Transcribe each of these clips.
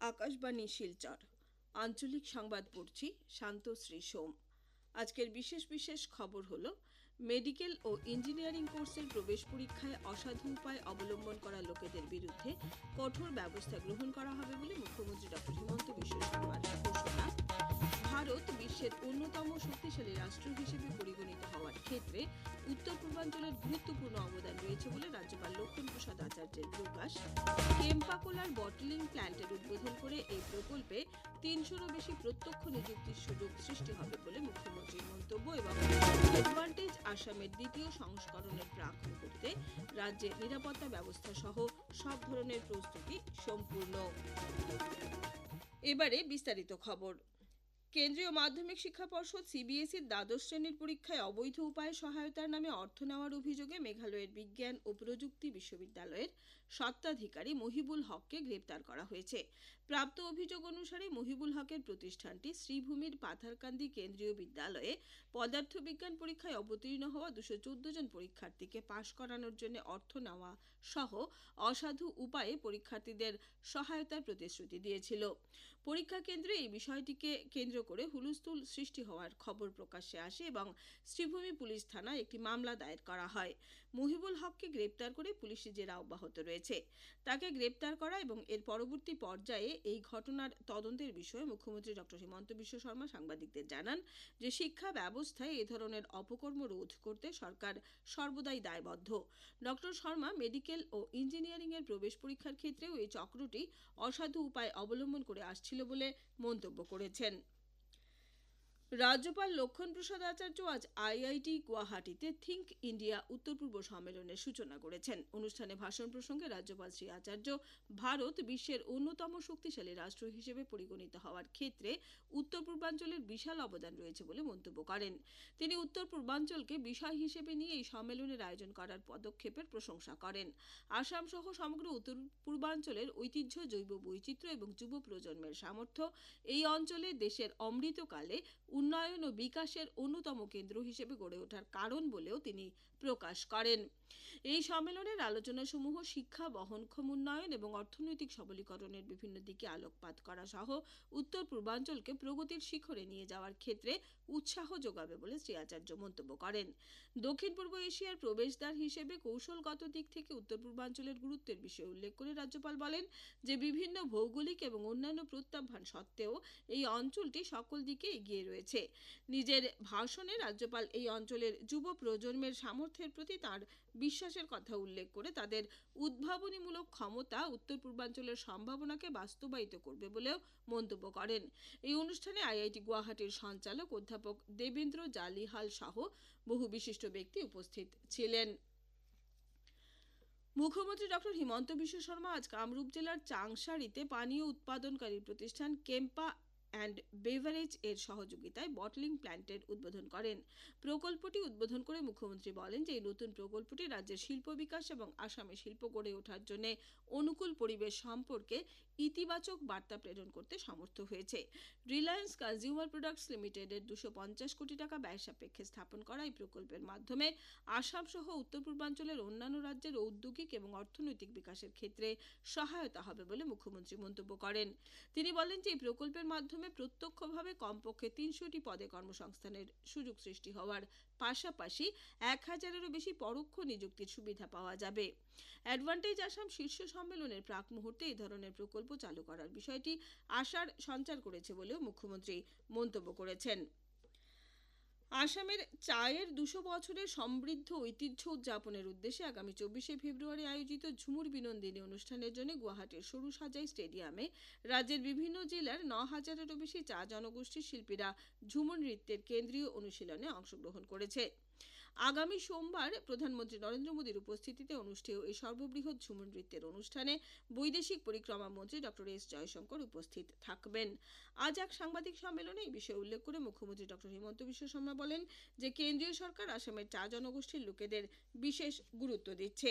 আকাশবাণী শিলচর। আঞ্চলিক সংবাদ পড়ছি শান্তশ্রী সোম। আজকের বিশেষ বিশেষ খবর হল, মেডিকেল ও ইঞ্জিনিয়ারিং কোর্সের প্রবেশ পরীক্ষায় অসাধু উপায় অবলম্বন করা লোকেদের বিরুদ্ধে কঠোর ব্যবস্থা গ্রহণ করা হবে বলে মুখ্যমন্ত্রী ডক্টর হিমন্ত বিশ্ব শর্মার ঘোষণা। ভারত বিশ্বের অন্যতম শক্তিশালী রাষ্ট্র হিসেবে পরিগণিত হওয়ার ক্ষেত্রে উত্তর পূর্বাঞ্চলের গুরুত্বপূর্ণ অবদান রয়েছে বলে রাজ্যপাল লক্ষ্মণ প্রসাদ আচার্যের প্রকাশ। কেম্পাকোলার বটলিং প্ল্যান্টের উদ্বোধন করে এই প্রকল্পে তিনশোরও বেশি প্রত্যক্ষ নিযুক্তির সুযোগ সৃষ্টি হবে বলে মুখ্যমন্ত্রীর মন্তব্য এবং অ্যাডভান্টেজ আসামের দ্বিতীয় সংস্করণের প্রাক মুহূর্তে রাজ্যে নিরাপত্তা ব্যবস্থা সহ সব ধরনের প্রস্তুতি সম্পূর্ণ। এবারে বিস্তারিত খবর। কেন্দ্রীয় মাধ্যমিক শিক্ষা পর্ষদ সিবিএসইর দ্বাদশ শ্রেণির পরীক্ষায় অবৈধ উপায়ে সহায়তার নামে অর্থ নেওয়ার অভিযোগে মেঘালয়ের বিজ্ঞান ও প্রযুক্তি বিশ্ববিদ্যালয়ের স্বত্বাধিকারী মহিবুল হককে গ্রেপ্তার করা হয়েছে। প্রাপ্ত অভিযোগ অনুসারে মহিবুল হকের প্রতিষ্ঠানটি শ্রীভূমির পাথারকান্দি কেন্দ্রীয় বিদ্যালয়ে পদার্থবিজ্ঞান পরীক্ষায় অবতীর্ণ হওয়া দুশো চোদ্দ জন পরীক্ষার্থীকে পাশ করানোর জন্য অর্থ নেওয়া সহ অসাধু উপায়ে পরীক্ষার্থীদের সহায়তার প্রতিশ্রুতি দিয়েছিল। পরীক্ষা কেন্দ্রে এই বিষয়টিকে কেন্দ্র করে হুলুস্থুল সৃষ্টি হওয়ার খবর প্রকাশ্যে আসে এবং শ্রীভূমি পুলিশ থানায় একটি মামলা দায়ের করা হয়। মহিবুল হককে গ্রেপ্তার করে পুলিশি জেরা অব্যাহত রয়েছে। তাকে গ্রেপ্তার করা এবং এর পরবর্তী পর্যায়ে এই ঘটনার তদন্তের বিষয়ে মুখ্যমন্ত্রী ডক্টর হিমন্ত বিশ্ব শর্মা সাংবাদিকদের জানান যে শিক্ষা ব্যবস্থায় এ ধরনের অপকর্ম রোধ করতে সরকার সর্বদাই দায়বদ্ধ। ডক্টর শর্মা মেডিকেল ও ইঞ্জিনিয়ারিং এর প্রবেশ পরীক্ষার ক্ষেত্রেও এই চক্রটি অসাধু উপায় অবলম্বন করে আসছিল বলে মন্তব্য করেছেন। রাজ্যপাল লক্ষণ প্রসাদ আচার্য আজ আইআইটি গুয়াহাটিতে থিঙ্ক ইন্ডিয়া উত্তর পূর্ব সম্মেলনের সূচনা করেছেন। অনুষ্ঠানে ভাষণ প্রসঙ্গে রাজ্যপাল শ্রী আচার্য, ভারত বিশ্বের অন্যতম শক্তিশালী রাষ্ট্র হিসেবে পরিগণিত হওয়ার ক্ষেত্রে উত্তর পূর্বাঞ্চলের বিশাল অবদান রয়েছে বলে মন্তব্য করেন। তিনি উত্তর পূর্বাঞ্চলকে বিষয় হিসেবে নিয়ে এই সম্মেলনের আয়োজন করার পদক্ষেপের প্রশংসা করেন। আসাম সহ সমগ্র উত্তর পূর্বাঞ্চলের ঐতিহ্য, জৈব বৈচিত্র্য এবং যুব প্রজন্মের সামর্থ্য এই অঞ্চলে দেশের অমৃতকালে উন্নয়ন ও বিকাশের অন্যতম কেন্দ্র হিসেবে গড়ে ওঠার কারণ বলেও তিনি প্রকাশ করেন। এই সম্মেলনের আলোচনাসমূহ শিক্ষা, বহনক্ষম উন্নয়ন এবং অর্থনৈতিক সবলীকরণের বিভিন্ন দিকে আলোকপাত করা সহ উত্তর পূর্বাঞ্চলকে প্রগতির শিখরে নিয়ে যাওয়ার ক্ষেত্রে উৎসাহ যোগাবে বলে শ্রী আচার্য মন্তব্য করেন। দক্ষিণ পূর্ব এশিয়ার প্রবেশদ্বার হিসেবে কৌশলগত দিক থেকে উত্তর পূর্বাঞ্চলের গুরুত্বের বিষয়ে উল্লেখ করে রাজ্যপাল বলেন যে, বিভিন্ন ভৌগোলিক এবং অন্যান্য প্রত্যাহ্বান সত্ত্বেও এই অঞ্চলটি সকল দিকে এগিয়ে রয়েছে। নিজের ভাষণে রাজ্যপাল এই অঞ্চলের যুব প্রজন্মের সামর্থ্যের প্রতি তার বিশ্বাসের কথা উল্লেখ করে তাদের উদ্ভাবনীমূলক ক্ষমতা উত্তর পূর্বাঞ্চলের সম্ভাবনাকে বাস্তবায়িত করবে বলেও মন্তব্য করেন। এই অনুষ্ঠানে আইআইটি গুয়াহাটির সঞ্চালক অধ্যাপক দেবেন্দ্র জালিহাল সহ বহু বিশিষ্ট ব্যক্তি উপস্থিত ছিলেন। মুখ্যমন্ত্রী ডক্টর হিমন্ত বিশ্ব শর্মা আজ কামরূপ জেলার চাংসারিতে পানীয় উৎপাদনকারী প্রতিষ্ঠান কেম্পা অ্যান্ড বেভারেজ এর সহযোগিতায় বটলিং প্ল্যান্টের উদ্বোধন করেন। প্রকল্পটি উদ্বোধন করে মুখ্যমন্ত্রী বলেন যে, এই নতুন প্রকল্পটি রাজ্যের শিল্প বিকাশ এবং আসামে শিল্প গড়ে ওঠার জন্য অনুকূল পরিবেশ সম্পর্কে ইতিবাচক বার্তা প্রেরণ করতে সমর্থ হয়েছে। রিলায়েন্স কনজিউমার প্রোডাক্টস লিমিটেডের দুশো পঞ্চাশ কোটি টাকা ব্যয় সাপেক্ষে স্থাপন করা এই প্রকল্পের মাধ্যমে আসাম সহ উত্তর পূর্বাঞ্চলের অন্যান্য রাজ্যের ঔদ্যোগিক এবং অর্থনৈতিক বিকাশের ক্ষেত্রে সহায়তা হবে বলে মুখ্যমন্ত্রী মন্তব্য করেন। তিনি বলেন যে, এই প্রকল্পের মাধ্যমে প্রত্যক্ষভাবে কমপক্ষে তিনশোটি পদে কর্মসংস্থানের সুযোগ সৃষ্টি হওয়ার পাশাপাশি এক হাজারেরও বেশি পরোক্ষ নিযুক্তির সুবিধা পাওয়া যাবে। অ্যাডভান্টেজ আসাম শীর্ষ সম্মেলনের প্রাক মুহূর্তে এই ধরনের প্রকল্প চালু করার বিষয়টি আশার সঞ্চার করেছে বলেও মুখ্যমন্ত্রী মন্তব্য করেছেন। আসামের চায়ের দুশো বছরের সমৃদ্ধ ঐতিহ্য উদযাপনের উদ্দেশ্যে আগামী চব্বিশে ফেব্রুয়ারি আয়োজিত ঝুমুর বিনন্দিনী অনুষ্ঠানের জন্য গুয়াহাটির সরু সাজাই স্টেডিয়ামে রাজ্যের বিভিন্ন জেলার ন হাজারেরও বেশি চা জনগোষ্ঠীর শিল্পীরা ঝুমুর নৃত্যের কেন্দ্রীয় অনুশীলনে অংশগ্রহণ করেছে। আগামী সোমবার প্রধানমন্ত্রী নরেন্দ্র মোদীর উপস্থিতিতে অনুষ্ঠেয় এই সর্ববৃহৎ ঝুমুর নৃত্যের অনুষ্ঠানে বৈদেশিক পরিক্রমা মন্ত্রী ডক্টর এস জয়শঙ্কর উপস্থিত থাকবেন। আজ এক সাংবাদিক সম্মেলনে এই বিষয়ে উল্লেখ করে মুখ্যমন্ত্রী ডক্টর হিমন্ত বিশ্ব শর্মা বলেন যে, কেন্দ্রীয় সরকার আসামের চা জনগোষ্ঠীর লোকেদের বিশেষ গুরুত্ব দিচ্ছে।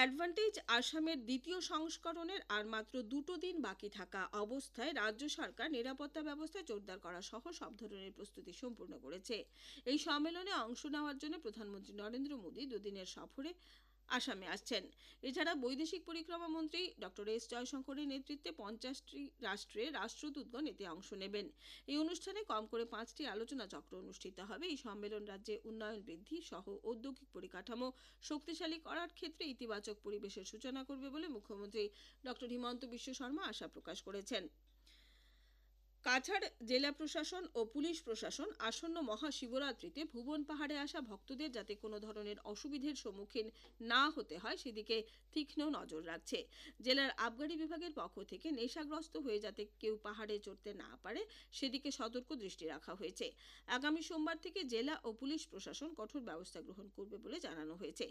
অ্যাডভান্টেজ আসামের দ্বিতীয় সংস্করণের আর মাত্র দুটো দিন বাকি থাকা অবস্থায় রাজ্য সরকার নিরাপত্তা ব্যবস্থা জোরদার করা সহ সব ধরনের প্রস্তুতি সম্পূর্ণ করেছে। এই সম্মেলনে অংশ নেওয়ার জন্য প্রধানমন্ত্রী নরেন্দ্র মোদী দুদিনের সফরে আসামে আসছেন। এছাড়া বৈদেশিক পরিক্রমা মন্ত্রী ডক্টর এস জয়শঙ্করের নেতৃত্বে পঞ্চাশটি রাষ্ট্রে রাষ্ট্রদূতগণ এতে অংশ নেবেন। এই অনুষ্ঠানে কম করে পাঁচটি আলোচনা চক্র অনুষ্ঠিত হবে। এই সম্মেলন রাজ্যে উন্নয়ন বৃদ্ধি, সহ ঔদ্যোগিক পরিকাঠামো শক্তিশালী করার ক্ষেত্রে ইতিবাচক পরিবেশের সূচনা করবে বলে মুখ্যমন্ত্রী ডক্টর হিমন্ত বিশ্ব শর্মা আশা প্রকাশ করেছেন। কাছাড় জেলা প্রশাসন ও পুলিশ প্রশাসন আসন্ন মহাশিবরাত্রিতে ভুবন পাহাড়ে আসা ভক্তদের যাতে কোনো ধরনের অসুবিধের সম্মুখীন না হতে হয়, সেদিকে তীক্ষ্ণ নজর রাখছে। জেলার আবগারি বিভাগের পক্ষ থেকে নেশাগ্রস্ত হয়ে যাতে কেউ পাহাড়ে চড়তে না পারে, সেদিকে সতর্ক দৃষ্টি রাখা হয়েছে। আগামী সোমবার থেকে জেলা ও পুলিশ প্রশাসন কঠোর ব্যবস্থা গ্রহণ করবে বলে জানানো হয়েছে।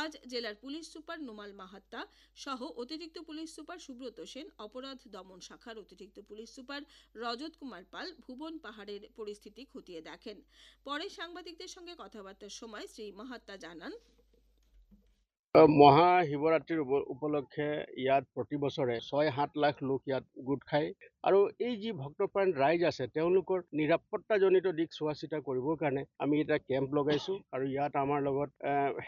আজ জেলার পুলিশ সুপার নোমাল মাহাত্তা সহ অতিরিক্ত পুলিশ সুপার সুব্রত সেন, অপরাধ দমন শাখার অতিরিক্ত পুলিশ সুপার রজত কুমার পাল ভুবন পাহাড়ের পরিস্থিতি খতিয়ে দেখেন। পরে সাংবাদিকদের সঙ্গে কথাবার্তার সময় শ্রী মাহাত্তা জানান মহা শিৱৰাত্ৰিৰ উপলক্ষে ইয়াত প্ৰতি বছৰে ছয় সাত লাখ লোক ইয়াত গোট খায়। আৰু এই যি ভক্তপ্ৰাণ ৰাইজ আছে, তেওঁলোকৰ নিৰাপত্তাজনিত দিশ চোৱা চিতা কৰিবৰ কাৰণে আমি এটা কেম্প লগাইছোঁ আৰু ইয়াত আমাৰ লগত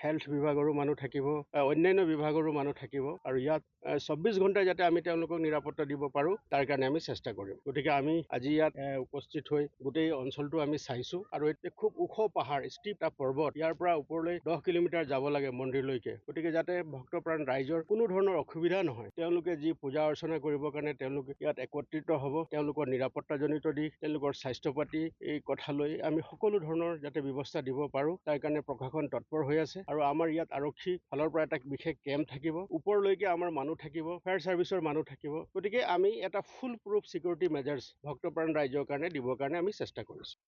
হেল্থ বিভাগৰো মানুহ থাকিব অন্যান্য বিভাগৰো মানুহ থাকিব। আৰু ইয়াত চৌব্বিছ ঘণ্টা যাতে আমি তেওঁলোকক নিৰাপত্তা দিব পাৰোঁ তাৰ কাৰণে আমি চেষ্টা কৰিম। গতিকে আমি আজি ইয়াত উপস্থিত হৈ গোটেই অঞ্চলটো আমি চাইছোঁ আৰু খুব ওখ পাহাৰ ষ্টিপ এটা পৰ্বত ইয়াৰ পৰা ওপৰলৈ দহ কিলোমিটাৰ যাব লাগে মন্দিৰলৈকে। গতিকে যাতে ভক্তপ্ৰাণ ৰাইজৰ কোনো ধৰণৰ অসুবিধা নহয় তেওঁলোকে যি পূজা অৰ্চনা কৰিবৰ কাৰণে তেওঁলোকে ইয়াত একত্ৰিত হ'ব তেওঁলোকৰ নিৰাপত্তাজনিত দিশ তেওঁলোকৰ স্বাস্থ্য পাতি এই কথা লৈ আমি সকলো ধৰণৰ যাতে ব্যৱস্থা দিব পাৰোঁ তাৰ কাৰণে প্ৰশাসন তৎপৰ হৈ আছে। আৰু আমাৰ ইয়াত আৰক্ষী ফালৰ পৰা এটা বিশেষ কেম্প থাকিব। ওপৰলৈকে আমাৰ মানুহ থাকিব ফায়াৰ ছাৰ্ভিচৰ মানুহ থাকিব। গতিকে আমি এটা ফুল প্ৰুফ ছিকিউৰিটি মেজাৰ্ছ ভক্তপ্ৰাণ ৰাইজৰ কাৰণে দিবৰ কাৰণে আমি চেষ্টা কৰিছোঁ।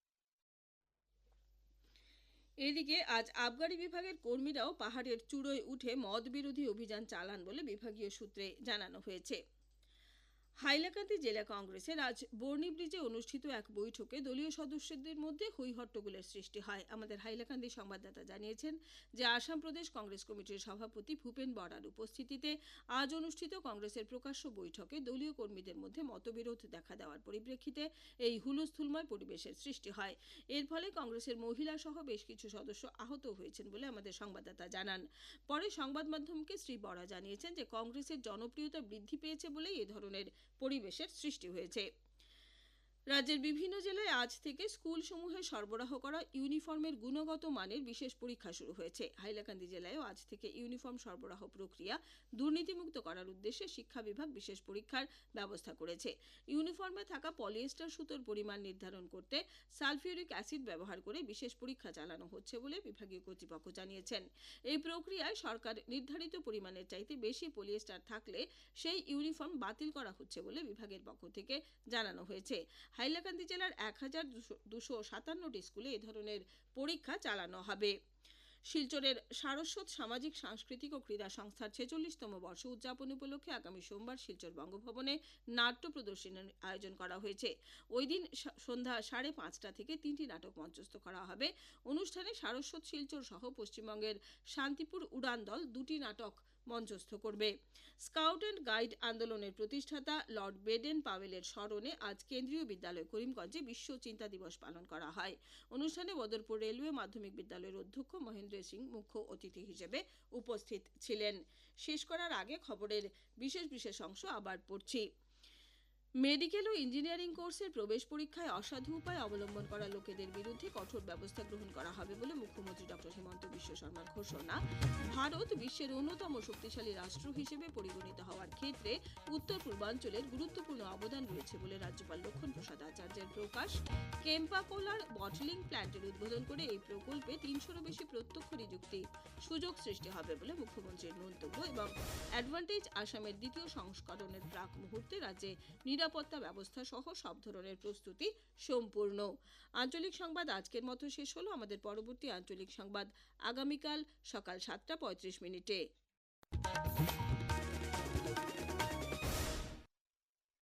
এদিকে আজ আবগারি বিভাগের কর্মীরাও পাহাড়ের চূড়োয় উঠে মদ বিরোধী অভিযান চালান বলে বিভাগীয় সূত্রে জানানো হয়েছে। হাইলাকান্দি জেলা কংগ্রেসের আজ বর্ণি ব্রিজে অনুষ্ঠিত এক বৈঠকে দলীয় সদস্যদের মধ্যে হই হট্টগোলের সৃষ্টি হয়। আমাদের হাইলাকান্দি সংবাদদাতা জানিয়েছেন যে আসাম প্রদেশ কংগ্রেস কমিটির সভাপতি ভূপেন বরার উপস্থিতিতে আজ অনুষ্ঠিত কংগ্রেসের প্রকাশ্য বৈঠকে দলীয় কর্মীদের মধ্যে মতবিরোধ দেখা দেওয়ার পরিপ্রেক্ষিতে এই হুলস্থুলময় পরিবেশের সৃষ্টি হয়। এর ফলে কংগ্রেসের মহিলা সহ বেশ কিছু সদস্য আহত হয়েছেন বলে আমাদের সংবাদদাতা জানান। পরে সংবাদ মাধ্যমকে শ্রী বরা জানিয়েছেন যে কংগ্রেসের জনপ্রিয়তা বৃদ্ধি পেয়েছে বলেই এ ধরনের পরিবেশের সৃষ্টি হয়েছে। রাজ্যের বিভিন্ন জেলায় আজ থেকে স্কুল সমূহে সরবরাহ করা ইউনিফর্মের গুণগত মানের বিশেষ পরীক্ষা শুরু হয়েছে। হাইলাকান্দি জেলায়ও আজ থেকে ইউনিফর্ম সরবরাহ প্রক্রিয়া দুর্নীতিমুক্ত করার উদ্দেশ্যে শিক্ষা বিভাগ বিশেষ পরীক্ষার ব্যবস্থা করেছে। ইউনিফর্মে থাকা পলিয়েস্টার সুতোর পরিমাণ নির্ধারণ করতে সালফিউরিক অ্যাসিড ব্যবহার করে বিশেষ পরীক্ষা চালানো হচ্ছে বলে বিভাগীয় কর্তৃপক্ষ জানিয়েছেন। এই প্রক্রিয়ায় সরকার নির্ধারিত পরিমাণের চাইতে বেশি পলিয়েস্টার থাকলে সেই ইউনিফর্ম বাতিল করা হচ্ছে বলে বিভাগের পক্ষ থেকে জানানো হয়েছে। হাইলাকান্দি জেলার এক হাজার দুশো সাতান্নটি স্কুলে এ ধরনের পরীক্ষা চালানো হবে। শিলচরের সারস্বত সামাজিক, সাংস্কৃতিক ও ক্রীড়া সংস্থার ছেচল্লিশতম বর্ষ উদযাপন উপলক্ষে আগামী সোমবার শিলচর বঙ্গভবনে নাট্য প্রদর্শনীর আয়োজন করা হয়েছে। ওই দিন সন্ধ্যা সাড়ে পাঁচটা থেকে তিনটি নাটক মঞ্চস্থ করা হবে। অনুষ্ঠানে সারস্বত শিলচর সহ পশ্চিমবঙ্গের শান্তিপুর উড়ান দল দুটি নাটক মঞ্চস্থ করবে। স্কাউট অ্যান্ড গাইড আন্দোলনের প্রতিষ্ঠাতা লর্ড বেডেন পাওয়েলের স্মরণে আজ কেন্দ্রীয় বিদ্যালয় করিমগঞ্জে বিশ্ব চিন্তা দিবস পালন করা হয়। অনুষ্ঠানে বদরপুর রেলওয়ে মাধ্যমিক বিদ্যালয়ের অধ্যক্ষ মহেন্দ্র সিং মুখ্য অতিথি হিসেবে উপস্থিত ছিলেন। শেষ করার আগে খবরের বিশেষ বিশেষ অংশ আবার পড়ছি। মেডিকেল ও ইঞ্জিনিয়ারিং কোর্সের প্রবেশ পরীক্ষায় অসাধু উপায় অবলম্বন করা লোকেদের বিরুদ্ধে কঠোর ব্যবস্থা গ্রহণ করা হবে বলে মুখ্যমন্ত্রী বিশ্ব শর্মার ঘোষণা, ভারত বিশ্বের অন্যতম শক্তিশালী রাষ্ট্র হিসেবে পরিগণিত হওয়ার ক্ষেত্রে উত্তর পূর্বাঞ্চলের গুরুত্বপূর্ণ অবদান রয়েছে বলে রাজ্যপাল লক্ষ্মণ প্রসাদ আচার্যের প্রকাশ। কেম্পাকোলার বটলিং প্ল্যান্টের উদ্বোধন করে এই প্রকল্পে তিনশোরও বেশি প্রত্যক্ষ নিযুক্তি সুযোগ সৃষ্টি হবে বলে মুখ্যমন্ত্রীর মন্তব্য এবং অ্যাডভান্টেজ আসামের দ্বিতীয় সংস্করণের প্রাক মুহূর্তে রাজ্যে নিরাপত্তা ব্যবস্থা সহ সব ধরনের প্রস্তুতি সম্পূর্ণ। আঞ্চলিক সংবাদ আজকের মতো শেষ হলো। আমাদের পরবর্তী আঞ্চলিক সংবাদ আগামীকাল সকাল সাতটা পঁয়ত্রিশ মিনিটে।